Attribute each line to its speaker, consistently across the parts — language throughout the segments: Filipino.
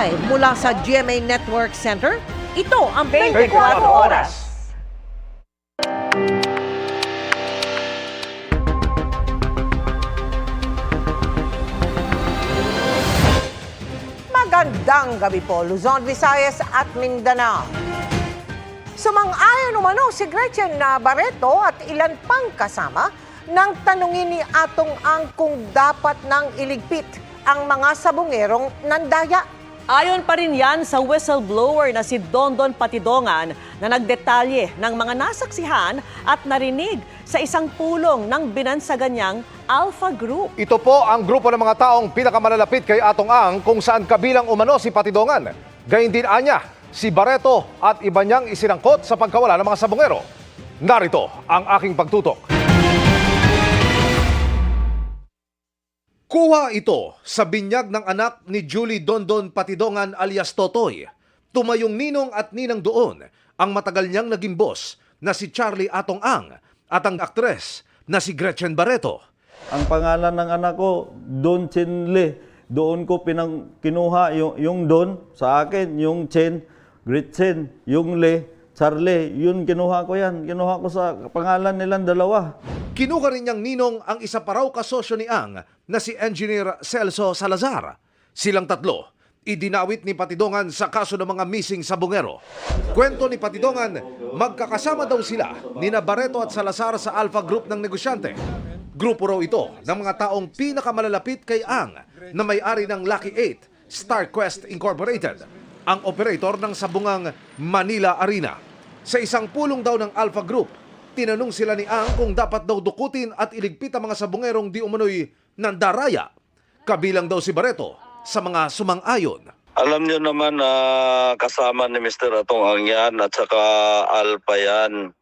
Speaker 1: Live mula sa GMA Network Center, ito ang 24
Speaker 2: 24
Speaker 1: Oras. Magandang gabi po, Luzon, Visayas at Mindanao. Sumang-ayon umano si Gretchen Barreto at ilan pang kasama nang tanungin ni Atong Ang kung dapat nang iligpit ang mga sabungerong nandaya.
Speaker 2: Ayon pa rin yan sa whistleblower na si Dondon Patidongan na nagdetalye ng mga nasaksihan at narinig sa isang pulong ng binansagan niyang Alpha Group.
Speaker 3: Ito po ang grupo ng mga taong pinakamalalapit kay Atong Ang kung saan kabilang umano si Patidongan. Gayun din anya, si Barreto at iba niyang isinangkot sa pagkawala ng mga sabongero. Narito ang aking pagtutok. Kuha ito sa binyag ng anak ni Julie Dondon Patidongan alias Totoy. Tumayong ninong at ninang doon ang matagal niyang naging boss na si Charlie Atong Ang at ang aktres na si Gretchen Barreto.
Speaker 4: Ang pangalan ng anak ko, Don Chenle. Doon ko pinang kinuha yung, yung Don sa akin, yung Chen, Gretchen, yung Le, Charlie. Yun, kinuha ko yan. Kinuha ko sa pangalan nilang dalawa.
Speaker 3: Kinuha rin niyang ninong ang isa pa raw kasosyo ni Ang na si Engineer Celso Salazar. Silang tatlo, idinawit ni Patidongan sa kaso ng mga missing sa bungero. Kwento ni Patidongan, magkakasama daw sila ni Barreto at Salazar sa Alpha Group ng negosyante. Grupo raw ito ng mga taong pinakamalalapit kay Ang na may-ari ng Lucky 8, Star Quest Incorporated, ang operator ng sabungang Manila Arena. Sa isang pulong daw ng Alpha Group, tinanong sila ni Ang kung dapat daw dukutin at iligpit ang mga sabungerong di umano'y nandaraya. Kabilang daw si Barreto sa mga sumang-ayon.
Speaker 5: Alam niyo naman na kasama ni Mr. Atong Ang yan at saka Alpha yan.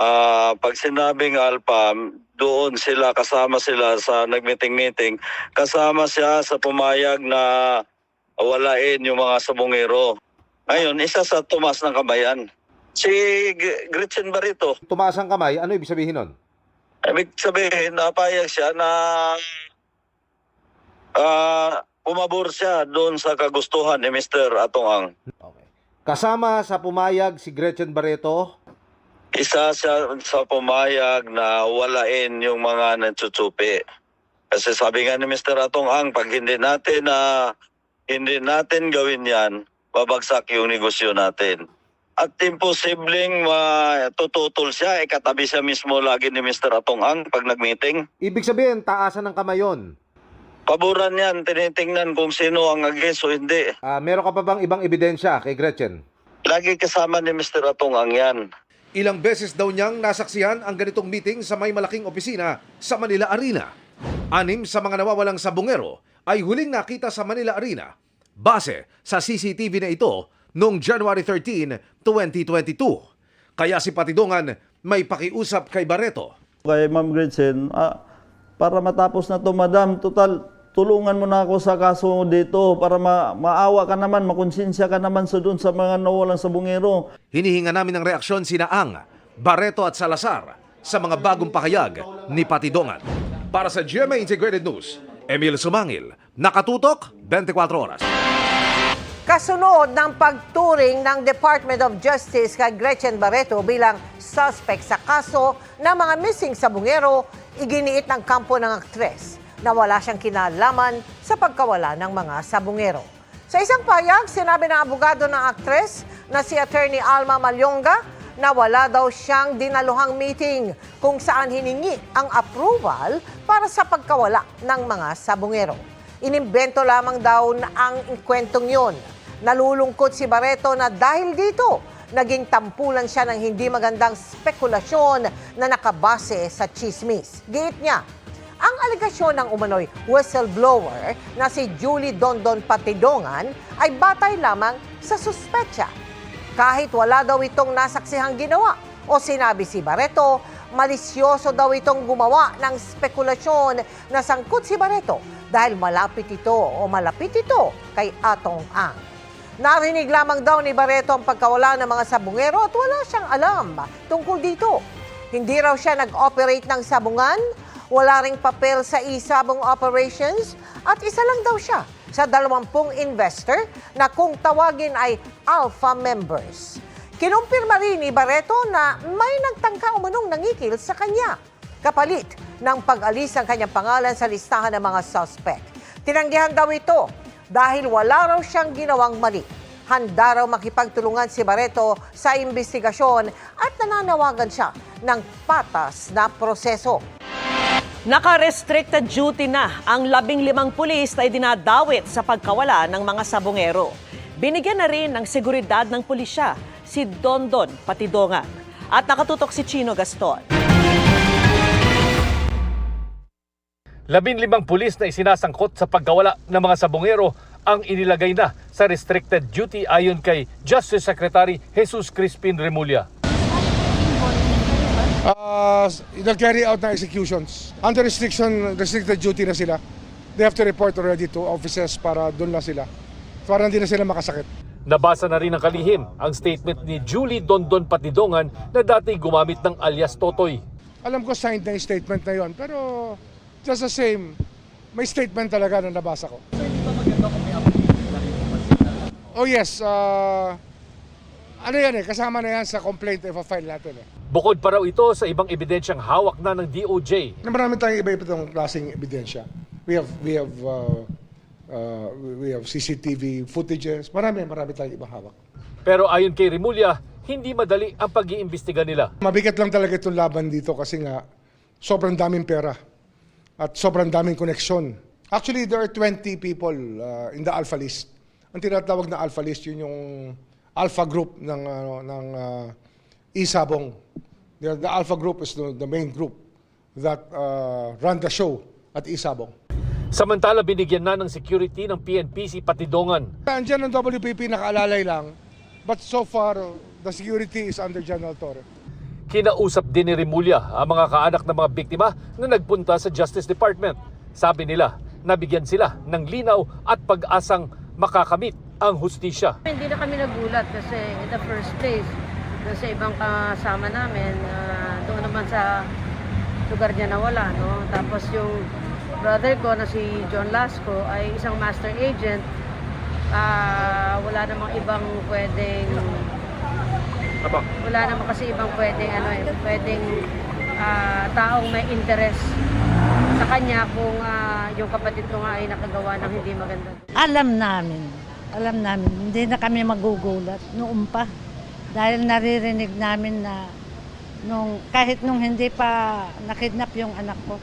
Speaker 5: Ah, pag sinabing Alpha, doon sila kasama sila sa nagmeeting-meeting. Kasama siya sa pumayag na walain yung mga sabungero. Ngayon, isa sa tumas ng kabayan. Si Gretchen Barito,
Speaker 3: Tumaas ang kamay, ano ibig sabihin nun?
Speaker 5: ibig sabihin, napayag siya na ah, pumabor siya doon sa kagustuhan ni Mr. Atong Ang.
Speaker 3: Okay. Kasama sa pumayag si Gretchen Barreto,
Speaker 5: isa siya sa pumayag na walain yung mga nagtsutsupi. Kasi sabi nga ni Mr. Atong Ang, pag hindi natin na hindi natin gawin yan, babagsak yung negosyo natin. At imposibleng matututol siya, eh katabi siya mismo lagi ni Mr. Atong Ang pag nag-meeting.
Speaker 3: ibig sabihin taasan ng kamay yon.
Speaker 5: Paboran yan, tinitingnan kung sino ang against o hindi.
Speaker 3: Ah, meron ka pa bang ibang ebidensya kay Gretchen?
Speaker 5: Lagi kasama ni Mr. Atong Ang yan.
Speaker 3: Ilang beses daw niyang nasaksihan ang ganitong meeting sa may malaking opisina sa Manila Arena. Anim sa mga nawawalang sabungero ay huling nakita sa Manila Arena base sa CCTV na ito noong January 13, 2022. Kaya si Patidongan may pakiusap kay Barreto.
Speaker 4: Kay Ma'am Gretchen, ah, para matapos na to, Madam, total, tulungan mo na ako sa kaso dito para ma- maawa ka naman, makonsensya ka naman sa doon sa mga nawalan sa bungero.
Speaker 3: Hinihinga namin ng reaksyon sina Ang, Barreto at Salazar sa mga bagong pahayag ni Patidongan. Para sa GMA Integrated News, Emil Sumangil, Nakatutok, 24 Oras.
Speaker 1: Kasunod ng pagturing ng Department of Justice kay Gretchen Barreto bilang suspect sa kaso ng mga missing sa bungero, iginiit ng kampo ng aktres na wala siyang kinalaman sa pagkawala ng mga sabungero. Sa isang payag, sinabi ng abogado ng aktres na si Attorney Alma Malyonga na wala daw siyang dinaluhang meeting kung saan hiningi ang approval para sa pagkawala ng mga sabungero. Inimbento lamang daw na ang kwentong yun. Nalulungkot si Barreto na dahil dito, naging tampulan siya ng hindi magandang spekulasyon na nakabase sa chismis. Giit niya, ang alegasyon ng umano'y whistleblower na si Julie Dondon Patidongan ay batay lamang sa suspetsya. Kahit wala daw itong nasaksihang ginawa o sinabi si Barreto, malisyoso daw itong gumawa ng spekulasyon na sangkot si Barreto dahil malapit ito o malapit ito kay Atong Ang. Narinig lamang daw ni Barreto ang pagkawala ng mga sabungero at wala siyang alam tungkol dito. Hindi raw siya nag-operate ng sabungan, wala ring papel sa isabong operations at isa lang daw siya sa 20 investor na kung tawagin ay alpha members. Kinumpirma rin ni Barreto na may nagtangka umanong nangikil sa kanya kapalit ng pag-alis ng kanyang pangalan sa listahan ng mga suspect. Tinanggihan daw ito dahil wala raw siyang ginawang mali. Handa raw makipagtulungan si Barreto sa investigasyon at nananawagan siya ng patas na proseso.
Speaker 2: Naka-restricted duty na ang labing limang pulis na idinadawit sa pagkawala ng mga sabongero. Binigyan na rin ng seguridad ng pulisya si Dondon Patidongan. At nakatutok si Chino Gaston.
Speaker 6: Labinlimang pulis na isinasangkot sa pagkawala ng mga sabongero ang inilagay na sa restricted duty ayon kay Justice Secretary Jesus Crispin Remulla.
Speaker 7: uh, nag-carry out ng executions. Under restriction, restricted duty na sila. They have to report already to officers para doon na sila. Para hindi na sila makasakit.
Speaker 6: Nabasa na rin ng kalihim ang statement ni Julie Dondon Patidongan na dati gumamit ng alias Totoy.
Speaker 7: Alam ko signed na yung statement na yon, pero just the same, may statement talaga na nabasa ko. Oh yes, uh, ano yan eh, kasama na yan sa complaint if file natin eh.
Speaker 6: Bukod pa raw ito sa ibang ebidensyang hawak na ng DOJ.
Speaker 7: Na marami tayong iba-ibang klaseng ebidensya. We have we have uh, uh, we have CCTV footages. Marami marami tayong ibang hawak.
Speaker 6: Pero ayon kay Remulla, hindi madali ang pag-iimbestiga nila.
Speaker 7: Mabigat lang talaga itong laban dito kasi nga sobrang daming pera at sobrang daming koneksyon. Actually, there are 20 people uh, in the Alpha List. Ang tinatawag na Alpha List, yun yung Alpha Group ng, ano, ng uh, Isabong. The, the Alpha Group is the, the main group that uh, run the show at Isabong.
Speaker 6: Samantala binigyan na ng security ng PNP si Patidongan.
Speaker 7: Andiyan ang WPP nakaalalay lang, but so far, the security is under General Torre.
Speaker 6: Kinausap din ni Remulla ang mga kaanak ng mga biktima na nagpunta sa Justice Department. Sabi nila, nabigyan sila ng linaw at pag-asang makakamit ang hustisya.
Speaker 8: Hindi na kami nagulat kasi in the first place, doon sa ibang kasama namin, ah, doon naman sa lugar niya nawala, no? Tapos yung brother ko na si John Lasco ay isang master agent. Ah, wala namang ibang pwedeng wala naman kasi ibang pwedeng ano eh, pwedeng ah, taong may interest sa kanya kung ah, yung kapatid ko nga ay nakagawa ng hindi maganda.
Speaker 9: Alam namin, alam namin, hindi na kami magugulat noon pa. Dahil naririnig namin na nung, kahit nung hindi pa nakidnap yung anak ko,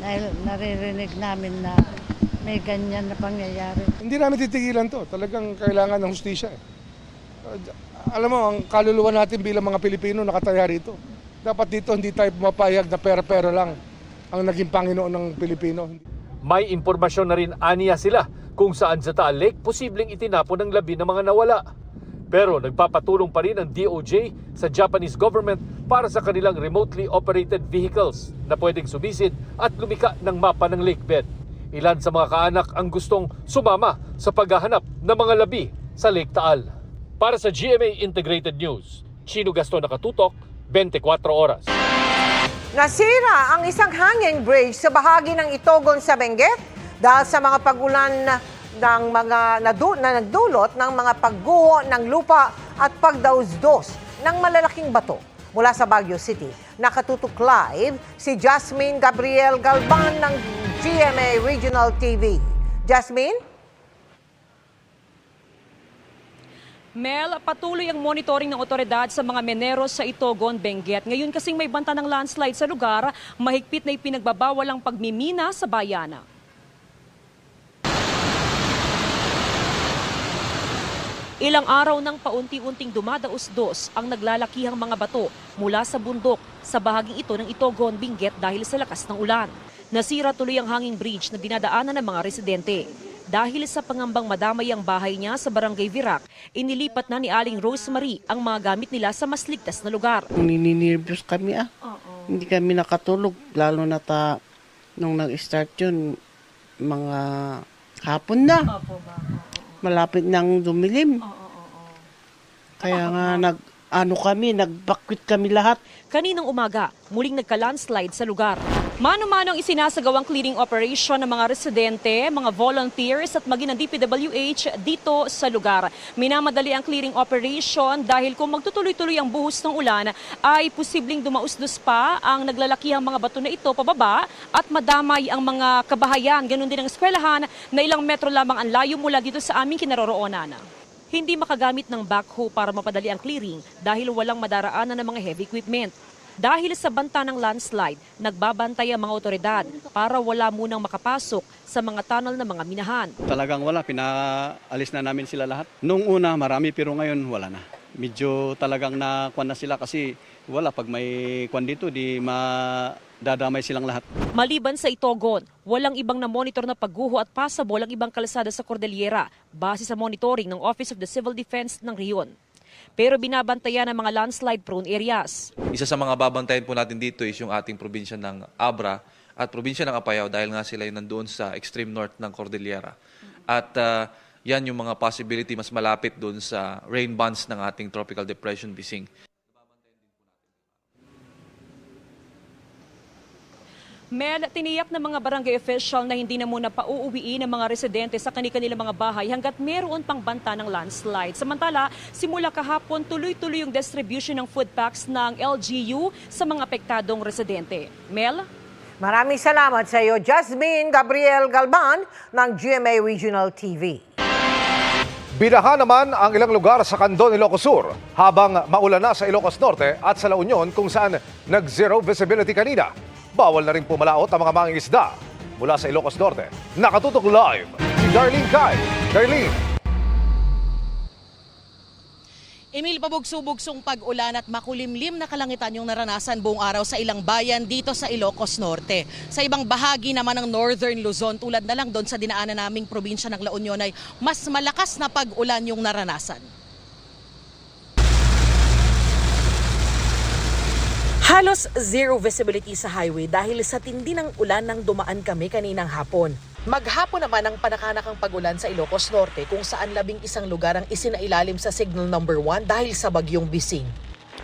Speaker 9: dahil naririnig namin na may ganyan na pangyayari.
Speaker 7: Hindi namin titigilan to. Talagang kailangan ng hustisya. Eh. Alam mo, ang kaluluwa natin bilang mga Pilipino nakataya rito. Dapat dito hindi tayo pumapayag na pera-pera lang ang naging Panginoon ng Pilipino.
Speaker 6: May impormasyon na rin aniya sila kung saan sa Taal Lake posibleng itinapon ng labi ng mga nawala. Pero nagpapatulong pa rin ang DOJ sa Japanese government para sa kanilang remotely operated vehicles na pwedeng sumisid at lumika ng mapa ng lakebed. Ilan sa mga kaanak ang gustong sumama sa paghahanap ng mga labi sa Lake Taal. Para sa GMA Integrated News, Chino Gaston Nakatutok, 24 oras.
Speaker 1: Nasira ang isang hanging bridge sa bahagi ng Itogon sa Benguet dahil sa mga pagulan ng mga nadu- na nagdulot ng mga pagguho ng lupa at pagdausdos ng malalaking bato mula sa Baguio City. Nakatutok live si Jasmine Gabriel Galban ng GMA Regional TV. Jasmine?
Speaker 10: Mel, patuloy ang monitoring ng otoridad sa mga meneros sa Itogon, Benguet. Ngayon kasing may banta ng landslide sa lugar, mahigpit na ipinagbabawal ang pagmimina sa bayana. Ilang araw nang paunti-unting dumadaos-dos ang naglalakihang mga bato mula sa bundok sa bahaging ito ng Itogon, Benguet dahil sa lakas ng ulan. Nasira tuloy ang hanging bridge na dinadaanan ng mga residente. Dahil sa pangambang madamay ang bahay niya sa Barangay Virac, inilipat na ni Aling Rosemary ang mga gamit nila sa mas ligtas na lugar.
Speaker 11: Nininirvyos kami ah. Hindi kami nakatulog. Lalo na ta, nung nag-start yun, mga hapon na. Malapit nang dumilim. Kaya nga nag, ano kami, nagbakwit kami lahat.
Speaker 10: Kaninang umaga, muling nagka-landslide sa lugar. Mano-manong isinasagawang clearing operation ng mga residente, mga volunteers at maging ng DPWH dito sa lugar. Minamadali ang clearing operation dahil kung magtutuloy-tuloy ang buhos ng ulan ay posibleng dumausdos pa ang naglalakihang mga bato na ito pababa at madamay ang mga kabahayan. Ganon din ang eskwelahan na ilang metro lamang ang layo mula dito sa aming kinaroroonan. Hindi makagamit ng backhoe para mapadali ang clearing dahil walang madaraanan ng mga heavy equipment. Dahil sa banta ng landslide, nagbabantay ang mga otoridad para wala munang makapasok sa mga tunnel ng mga minahan.
Speaker 12: Talagang wala, pinaalis na namin sila lahat. Nung una marami pero ngayon wala na. Medyo talagang nakuan na sila kasi wala pag may kwan dito di madadamay silang lahat.
Speaker 10: Maliban sa Itogon, walang ibang na-monitor na pagguho at passable ang ibang kalsada sa Cordillera base sa monitoring ng Office of the Civil Defense ng Rion. Pero binabantayan ang mga landslide-prone areas.
Speaker 13: Isa sa mga babantayan po natin dito is yung ating probinsya ng Abra at probinsya ng Apayao dahil nga sila yung nandoon sa extreme north ng Cordillera. At ah, yan yung mga possibility mas malapit doon sa rain bands ng ating tropical depression Bising.
Speaker 10: Mel, tiniyak ng mga barangay official na hindi na muna pauuwiin ng mga residente sa kanilang mga bahay hanggat meron pang banta ng landslide. Samantala, simula kahapon tuloy-tuloy yung distribution ng food packs ng LGU sa mga apektadong residente. Mel?
Speaker 1: Maraming salamat sa iyo, Jasmine Gabriel Galban ng GMA Regional TV.
Speaker 3: Binaha naman ang ilang lugar sa Kandon, Ilocos Sur habang maulan na sa Ilocos Norte at sa La Union kung saan nag-zero visibility kanina. Bawal na rin pumalaot ang mga mangingisda mula sa Ilocos Norte. Nakatutok live si Darlene Kai. Darlene.
Speaker 14: Emil, pabugso-bugsong pag-ulan at makulimlim na kalangitan yung naranasan buong araw sa ilang bayan dito sa Ilocos Norte. Sa ibang bahagi naman ng Northern Luzon, tulad na lang doon sa dinaanan naming probinsya ng La Union ay mas malakas na pag-ulan yung naranasan. Halos zero visibility sa highway dahil sa tindi ng ulan nang dumaan kami kaninang hapon. Maghapon naman ang panakanakang pag-ulan sa Ilocos Norte kung saan labing isang lugar ang isinailalim sa signal number 1 dahil sa bagyong Bising.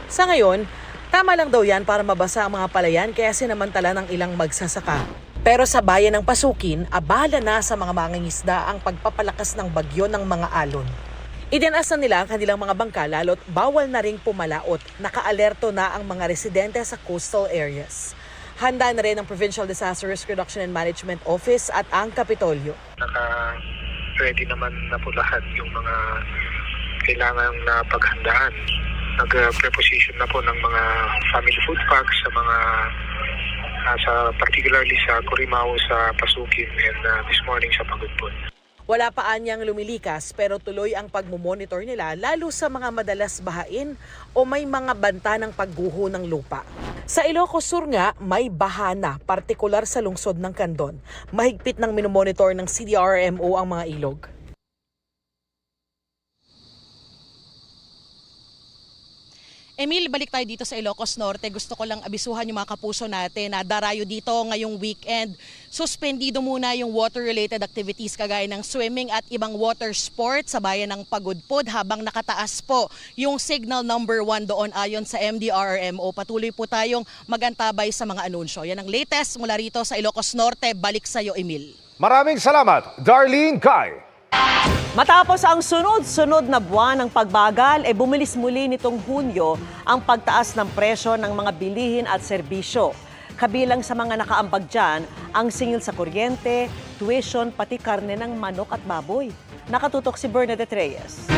Speaker 14: Sa ngayon, tama lang daw yan para mabasa ang mga palayan kaya sinamantala ng ilang magsasaka. Pero sa bayan ng Pasukin, abala na sa mga mangingisda ang pagpapalakas ng bagyo ng mga alon. Idinasan nila ang kanilang mga bangka lalo't bawal na ring pumalaot. Nakaalerto na ang mga residente sa coastal areas. Handa na rin ang Provincial Disaster Risk Reduction and Management Office at ang Kapitolyo.
Speaker 15: naka-ready naman na po lahat yung mga kailangan na paghandaan. Nag-preposition na po ng mga family food packs sa mga ah, sa particularly sa Corimao, sa Pasukin and ah, this morning sa Pagudpod.
Speaker 14: Wala pa anyang lumilikas pero tuloy ang pagmumonitor nila lalo sa mga madalas bahain o may mga banta ng pagguho ng lupa. Sa Ilocos Sur nga, may bahana, partikular sa lungsod ng Kandon. Mahigpit ng minomonitor ng CDRMO ang mga ilog. Emil, balik tayo dito sa Ilocos Norte. Gusto ko lang abisuhan yung mga kapuso natin na darayo dito ngayong weekend. Suspendido muna yung water-related activities kagaya ng swimming at ibang water sports sa bayan ng Pagudpod habang nakataas po yung signal number 1 doon ayon sa MDRRMO. Patuloy po tayong magantabay sa mga anunsyo. Yan ang latest mula rito sa Ilocos Norte. Balik sa iyo, Emil.
Speaker 3: Maraming salamat, Darlene Kai.
Speaker 2: Matapos ang sunod-sunod na buwan ng pagbagal, e bumilis muli nitong Hunyo ang pagtaas ng presyo ng mga bilihin at serbisyo. Kabilang sa mga nakaambag dyan, ang singil sa kuryente, tuition, pati karne ng manok at baboy. Nakatutok si Bernadette Reyes.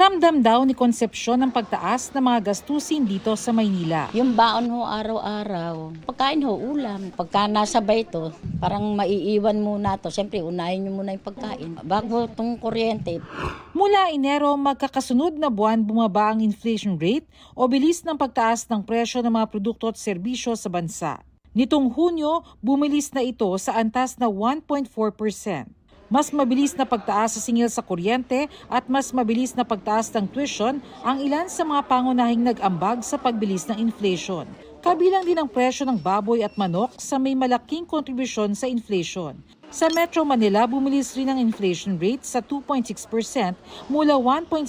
Speaker 16: Ramdam daw ni Concepcion ang pagtaas ng mga gastusin dito sa Maynila.
Speaker 17: Yung baon ho araw-araw. Pagkain ho, ulam. Pagka nasabay to, parang maiiwan muna to. Siyempre, unahin nyo muna yung pagkain. Bago itong kuryente.
Speaker 16: Mula Enero, magkakasunod na buwan bumaba ang inflation rate o bilis ng pagtaas ng presyo ng mga produkto at serbisyo sa bansa. Nitong Hunyo, bumilis na ito sa antas na 1.4%. Mas mabilis na pagtaas sa singil sa kuryente at mas mabilis na pagtaas ng tuition ang ilan sa mga pangunahing nag-ambag sa pagbilis ng inflation. Kabilang din ang presyo ng baboy at manok sa may malaking kontribusyon sa inflation. Sa Metro Manila, bumilis rin ang inflation rate sa 2.6% mula 1.7%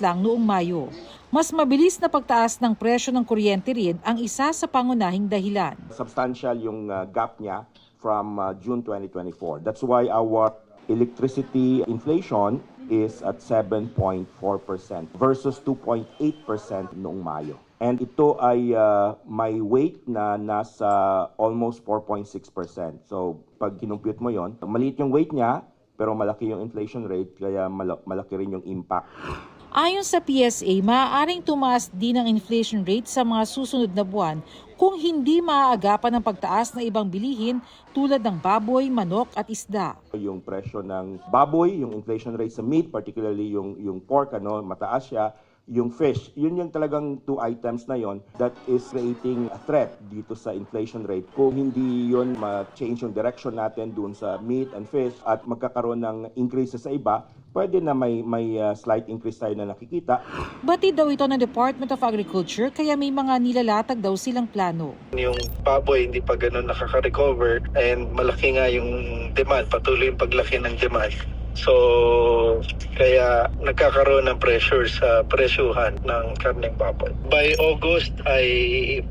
Speaker 16: lang noong Mayo. Mas mabilis na pagtaas ng presyo ng kuryente rin ang isa sa pangunahing dahilan.
Speaker 18: substantial yung uh, gap niya from uh, June 2024. That's why our electricity inflation is at 7.4% versus 2.8% noong Mayo. And ito ay uh, may weight na nasa almost 4.6%. So pag kinumpute mo yon, maliit yung weight niya pero malaki yung inflation rate kaya mala- malaki rin yung impact.
Speaker 16: Ayon sa PSA, maaaring tumaas din ang inflation rate sa mga susunod na buwan kung hindi maaagapan ng pagtaas ng ibang bilihin tulad ng baboy, manok at isda.
Speaker 18: yung presyo ng baboy, yung inflation rate sa meat, particularly yung yung pork ano, mataas siya, yung fish. Yun yung talagang two items na yon that is creating a threat dito sa inflation rate. Kung hindi yun ma-change yung direction natin dun sa meat and fish at magkakaroon ng increases sa iba, pwede na may may uh, slight increase tayo na nakikita.
Speaker 16: Batid daw ito ng Department of Agriculture kaya may mga nilalatag daw silang plano.
Speaker 15: Yung baboy hindi pa ganun nakaka-recover and malaki nga yung demand, patuloy yung paglaki ng demand. So, kaya nagkakaroon ng pressure sa presyuhan ng karneng baboy. By August ay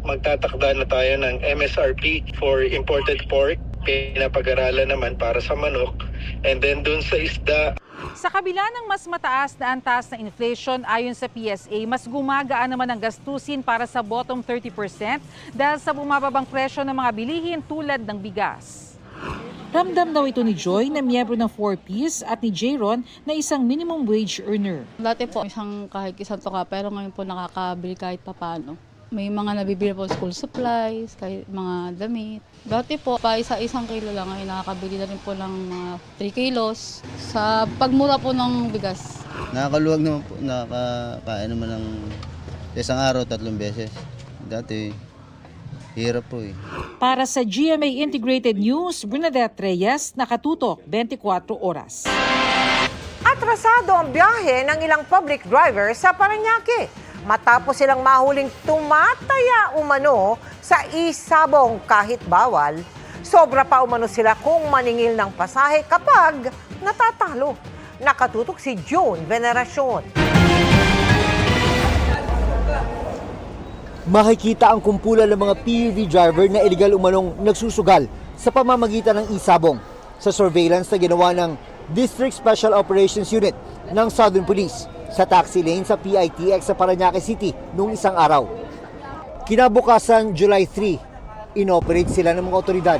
Speaker 15: magtatakda na tayo ng MSRP for imported pork. Pinapag-aralan naman para sa manok. And then dun sa isda,
Speaker 16: Sa kabila ng mas mataas na antas na inflation ayon sa PSA, mas gumagaan naman ang gastusin para sa bottom 30% dahil sa bumababang presyo ng mga bilihin tulad ng bigas. Ramdam daw ito ni Joy na miyembro ng 4Ps at ni Jayron na isang minimum wage earner.
Speaker 19: Dati po isang kahit isang toka pero ngayon po nakakabili kahit papano. May mga nabibili po school supplies, kahit mga damit. Dati po pa isa-isang kilo lang ngayon nakakabili na rin po ng mga 3 kilos sa pagmura po ng bigas.
Speaker 20: Nakakaluwag naman po, nakakain naman ng sa isang araw tatlong beses. Dati, hirap po eh.
Speaker 16: Para sa GMA Integrated News, Bernadette Reyes, nakatutok 24 oras.
Speaker 1: Atrasado ang biyahe ng ilang public driver sa Paranaque matapos silang mahuling tumataya umano sa isabong kahit bawal. Sobra pa umano sila kung maningil ng pasahe kapag natatalo. Nakatutok si June Veneracion.
Speaker 21: Makikita ang kumpulan ng mga PUV driver na illegal umanong nagsusugal sa pamamagitan ng isabong sa surveillance na ginawa ng District Special Operations Unit ng Southern Police sa taxi lane sa PITX sa Paranaque City noong isang araw. Kinabukasan July 3, inoperate sila ng mga otoridad.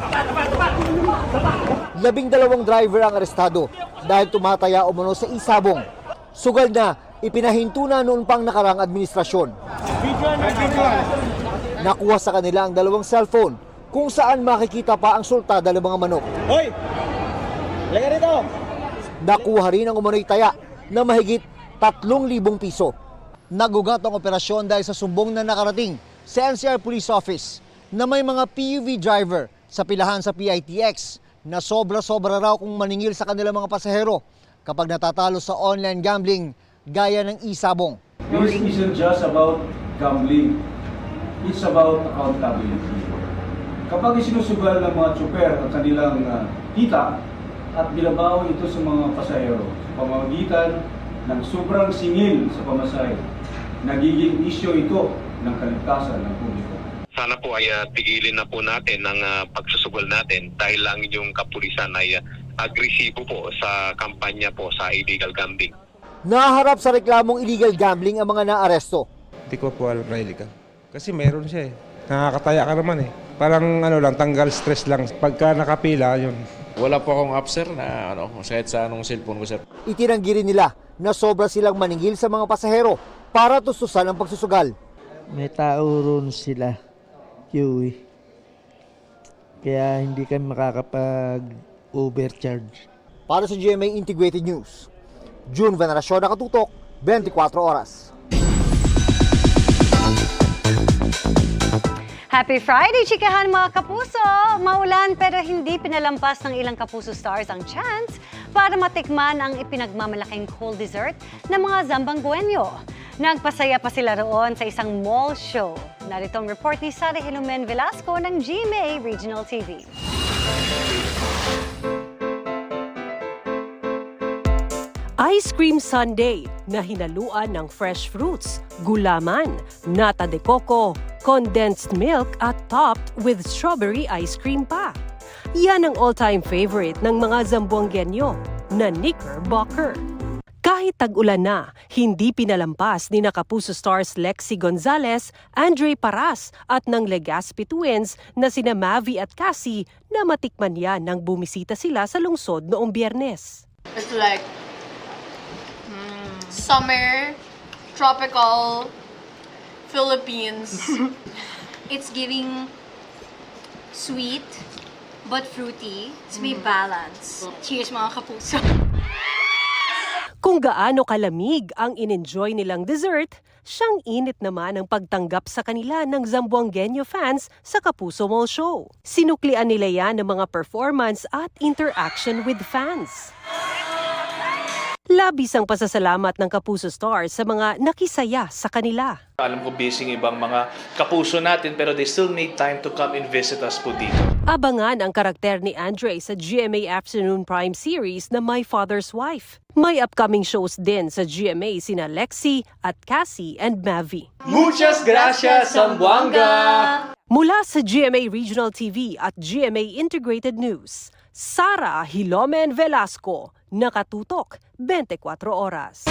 Speaker 21: Labing dalawang driver ang arestado dahil tumataya umano sa isabong. Sugal na ipinahinto na noon pang nakarang administrasyon. Nakuha sa kanila ang dalawang cellphone kung saan makikita pa ang sultada ng mga manok. Hoy! Lagay rito! Nakuha rin ang umano'y taya na mahigit 3,000 piso. Nagugat ang operasyon dahil sa sumbong na nakarating sa NCR Police Office na may mga PUV driver sa pilahan sa PITX na sobra-sobra raw kung maningil sa kanilang mga pasahero kapag natatalo sa online gambling gaya ng isabong.
Speaker 22: This isn't just about gambling. It's about accountability. Kapag isinusugal ng mga tsuper ang kanilang uh, kita at binabawi ito sa mga pasahero sa pamamagitan ng sobrang singil sa pamasahe, nagiging isyo ito ng kaligtasan ng publiko.
Speaker 15: sana po ay ah, tigilin na po natin ang ah, pagsusugol natin dahil lang yung kapulisan ay ah, agresibo po sa kampanya po sa illegal gambling.
Speaker 21: Naharap sa reklamong illegal gambling ang mga naaresto.
Speaker 23: Hindi ko po alam na illegal. Kasi meron siya eh. Nakakataya ka naman eh. Parang ano lang, tanggal stress lang. Pagka nakapila, yun.
Speaker 24: Wala po akong app sir na ano, kahit sa anong cellphone ko sir.
Speaker 21: Itinanggi rin nila na sobra silang maningil sa mga pasahero para tustusan ang pagsusugal.
Speaker 25: May tao ron sila, QE. Kaya hindi kami makakapag-overcharge.
Speaker 21: Para sa GMA Integrated News, June Veneracion nakatutok, 24 oras.
Speaker 26: Happy Friday, chikahan mga kapuso! Maulan pero hindi pinalampas ng ilang kapuso stars ang chance para matikman ang ipinagmamalaking cold dessert ng mga Zambangueño. Nagpasaya pa sila roon sa isang mall show. Narito ang report ni Sara Hilumen Velasco ng GMA Regional TV.
Speaker 27: Ice cream sundae na hinaluan ng fresh fruits, gulaman, nata de coco, condensed milk at topped with strawberry ice cream pa. Yan ang all-time favorite ng mga Zamboangueño na Knickerbocker. Kahit tag-ulan na, hindi pinalampas ni Nakapuso stars Lexi Gonzalez, Andre Paras at ng Legaspi twins na sina Mavi at Cassie na matikman yan nang bumisita sila sa lungsod noong biyernes.
Speaker 28: It's like summer, tropical, Philippines. it's giving sweet but fruity. It's may balance. Cheers mga kapuso.
Speaker 27: Kung gaano kalamig ang in-enjoy nilang dessert, siyang init naman ang pagtanggap sa kanila ng Zamboangueño fans sa Kapuso Mall Show. Sinuklian nila yan ng mga performance at interaction with fans. Labis ang pasasalamat ng Kapuso Stars sa mga nakisaya sa kanila.
Speaker 29: Alam ko busy ang ibang mga kapuso natin pero they still need time to come and visit us po dito.
Speaker 27: Abangan ang karakter ni Andre sa GMA Afternoon Prime series na My Father's Wife. May upcoming shows din sa GMA sina Lexi at Cassie and Mavi.
Speaker 29: Muchas gracias, Zamboanga!
Speaker 27: Mula sa GMA Regional TV at GMA Integrated News, Sara Hilomen Velasco, Nakatutok, 24 Oras.